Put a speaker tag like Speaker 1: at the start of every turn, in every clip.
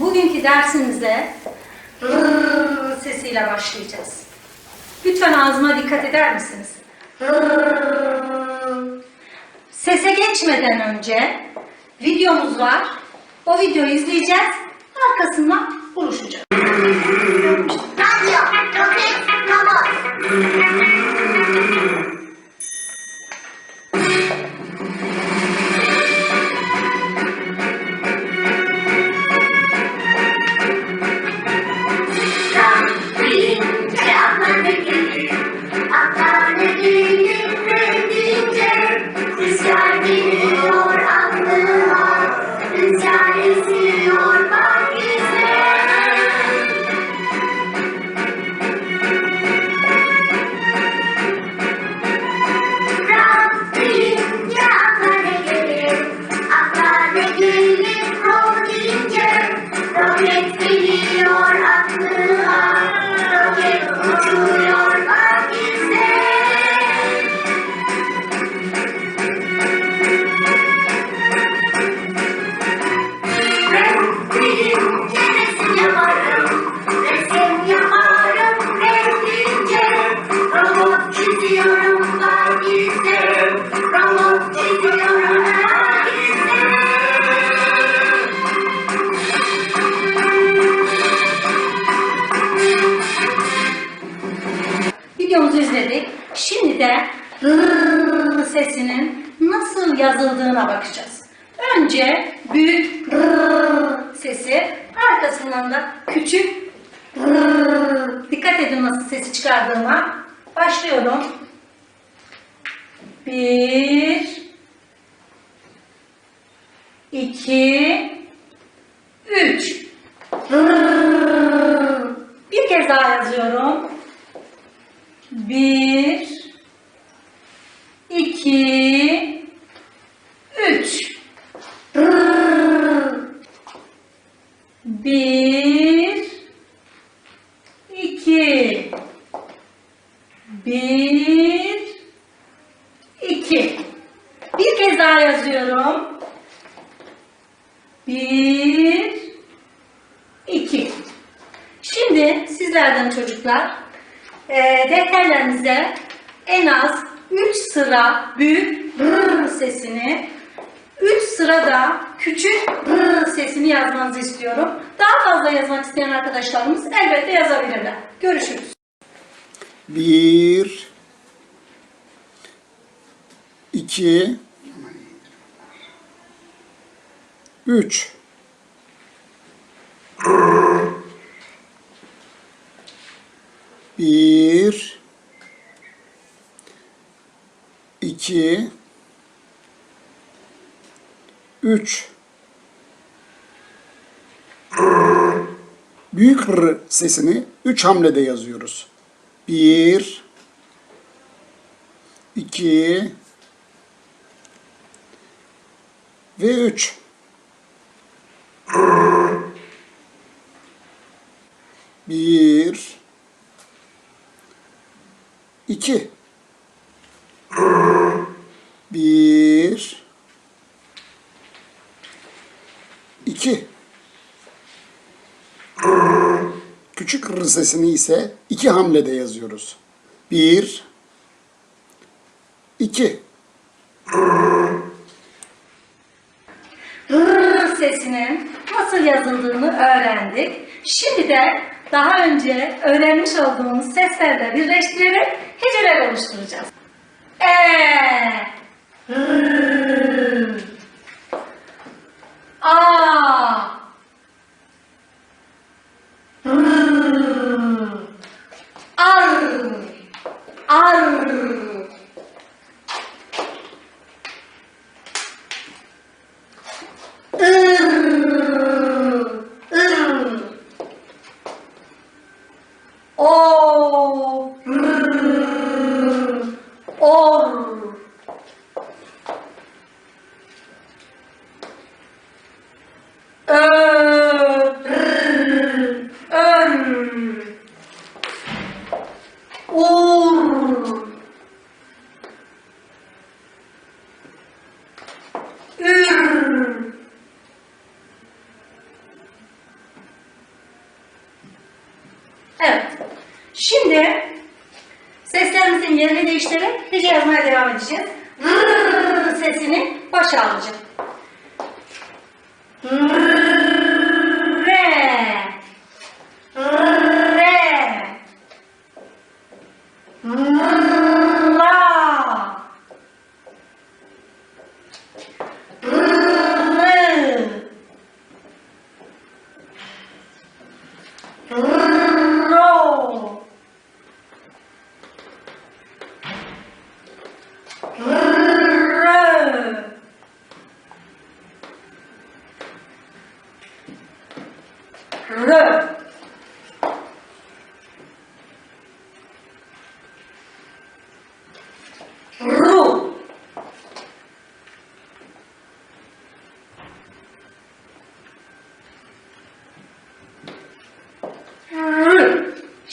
Speaker 1: Bugünkü dersimize sesiyle başlayacağız. Lütfen ağzıma dikkat eder misiniz? Sese geçmeden önce videomuz var. O videoyu izleyeceğiz. Arkasından buluşacağız.
Speaker 2: Radyo, roket, robot.
Speaker 1: Yazıldığına bakacağız. Önce büyük rrrr sesi, arkasından da küçük rrrr. Dikkat edin nasıl sesi çıkardığıma. Başlıyorum. Bir, iki, 2. Bir kez daha yazıyorum. 1 2 Şimdi sizlerden çocuklar e, defterlerinize en az 3 sıra büyük r sesini 3 sırada küçük r sesini yazmanızı istiyorum. Daha fazla yazmak isteyen arkadaşlarımız elbette yazabilirler. Görüşürüz.
Speaker 3: 1 iki, üç. Bir, iki, üç. Büyük R sesini üç hamlede yazıyoruz. Bir, iki ve üç. Bir, iki. Bir, iki. Küçük r sesini ise iki hamlede yazıyoruz. Bir, iki.
Speaker 1: Sesinin nasıl yazıldığını öğrendik. Şimdi de daha önce öğrenmiş olduğumuz seslerle birleştirerek heceler oluşturacağız. E, Seslerimizin yerini değiştirip hece yazmaya devam edeceğiz. Rrrr sesini başa alacağım. Rrrr.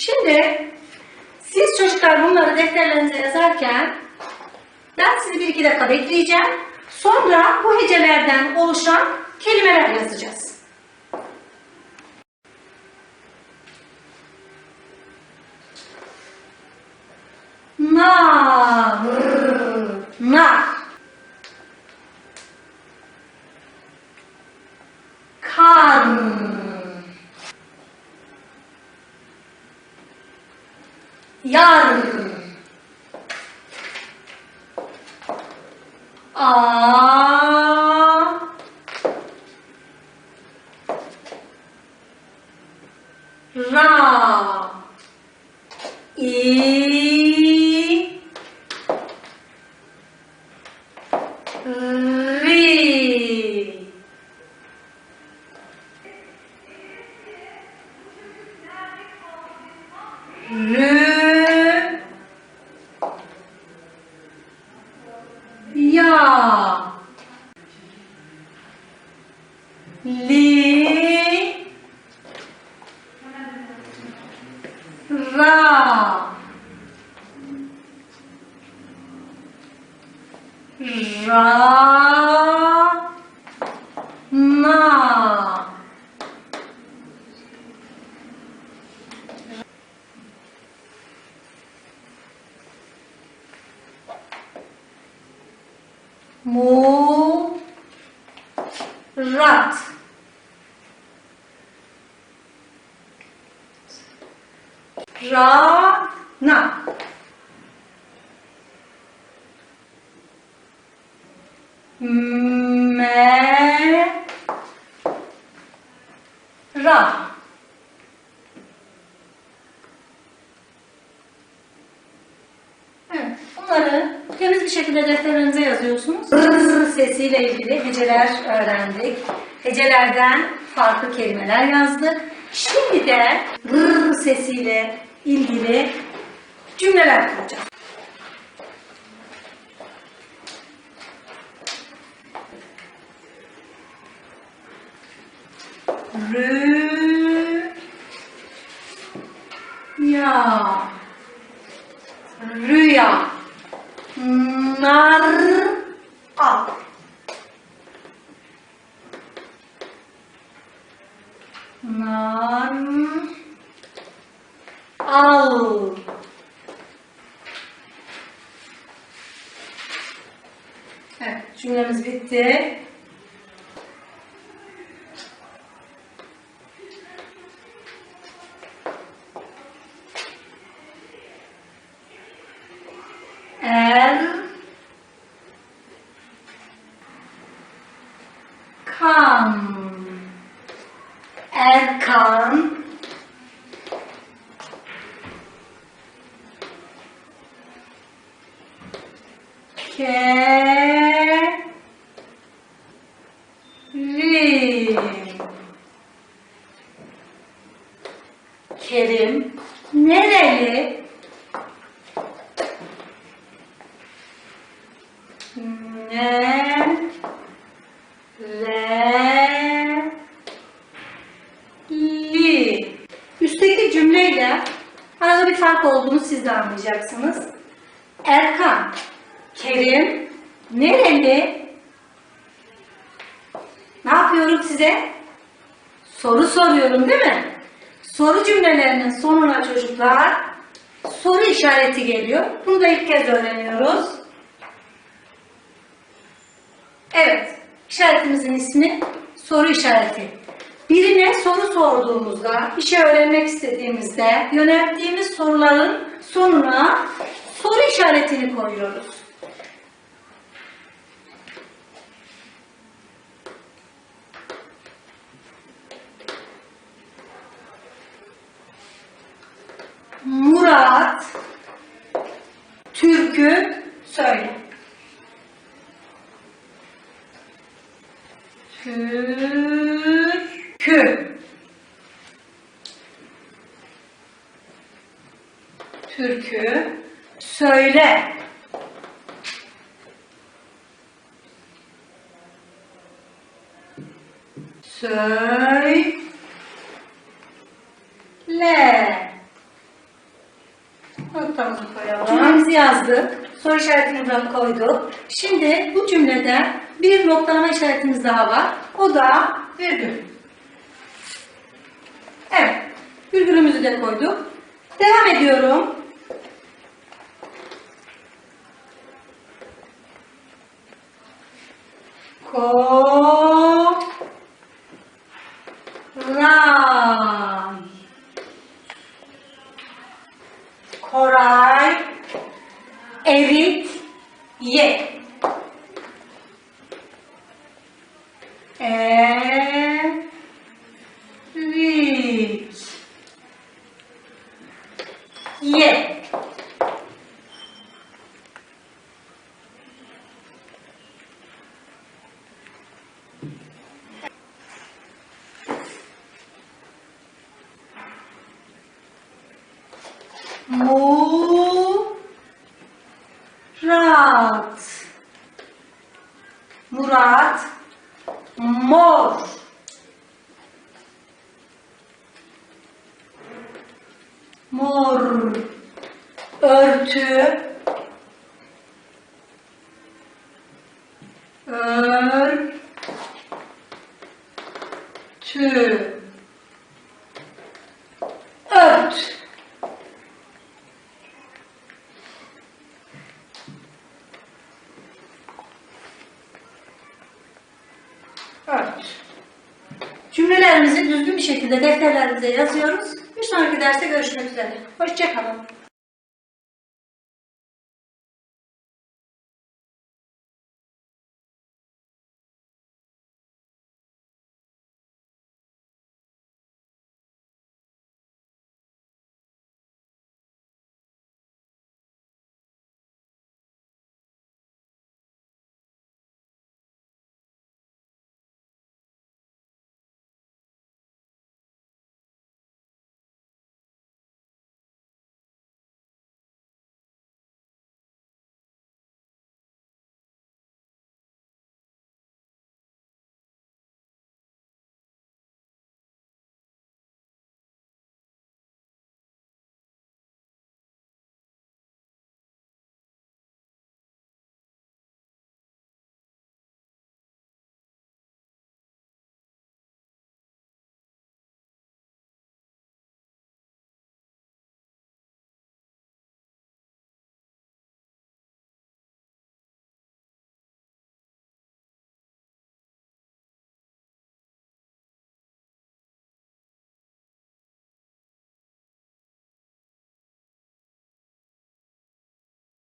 Speaker 1: Şimdi siz çocuklar bunları defterlerinize yazarken ben sizi bir iki dakika bekleyeceğim. Sonra bu hecelerden oluşan kelimeler yazacağız. Na, na. Kan. Yar. A. Ra. Ra. Na. Mu. Rat. Ra. Na. Me. Ra. Evet, bunları temiz bir şekilde defterlerinize yazıyorsunuz. Sesiyle ilgili heceler öğrendik. Hecelerden farklı kelimeler yazdık. Şimdi de R sesiyle ilgili cümleler kuracağız. Rü ya. Rüya. Nar. Al. Nar. Al. Evet cümlemiz bitti. Kan Erkan. Kerim. Kerim nereli? Ne anlayacaksınız. Erkan, Kerim, nereli? Ne yapıyorum size? Soru soruyorum değil mi? Soru cümlelerinin sonuna çocuklar soru işareti geliyor. Bunu da ilk kez öğreniyoruz. Evet, işaretimizin ismi soru işareti. Birine soru sorduğumuzda, bir şey öğrenmek istediğimizde yönelttiğimiz soruların sonuna soru işaretini koyuyoruz. Murat türkü söyle. Türkü. Türkü söyle. Söyle. Noktamızı koyalım. Cümlemizi yazdık. Soru işaretini koyduk. Şimdi bu cümlede bir noktalama işaretimiz daha var. O da virgül. Evet. Virgülümüzü de koyduk. Devam ediyorum. Koray. Murat. Murat. Mor. Mor. Örtü. Örtü. Ört. Ört. Cümlelerimizi düzgün bir şekilde defterlerimize yazıyoruz. Bir sonraki derste görüşmek üzere. Hoşçakalın.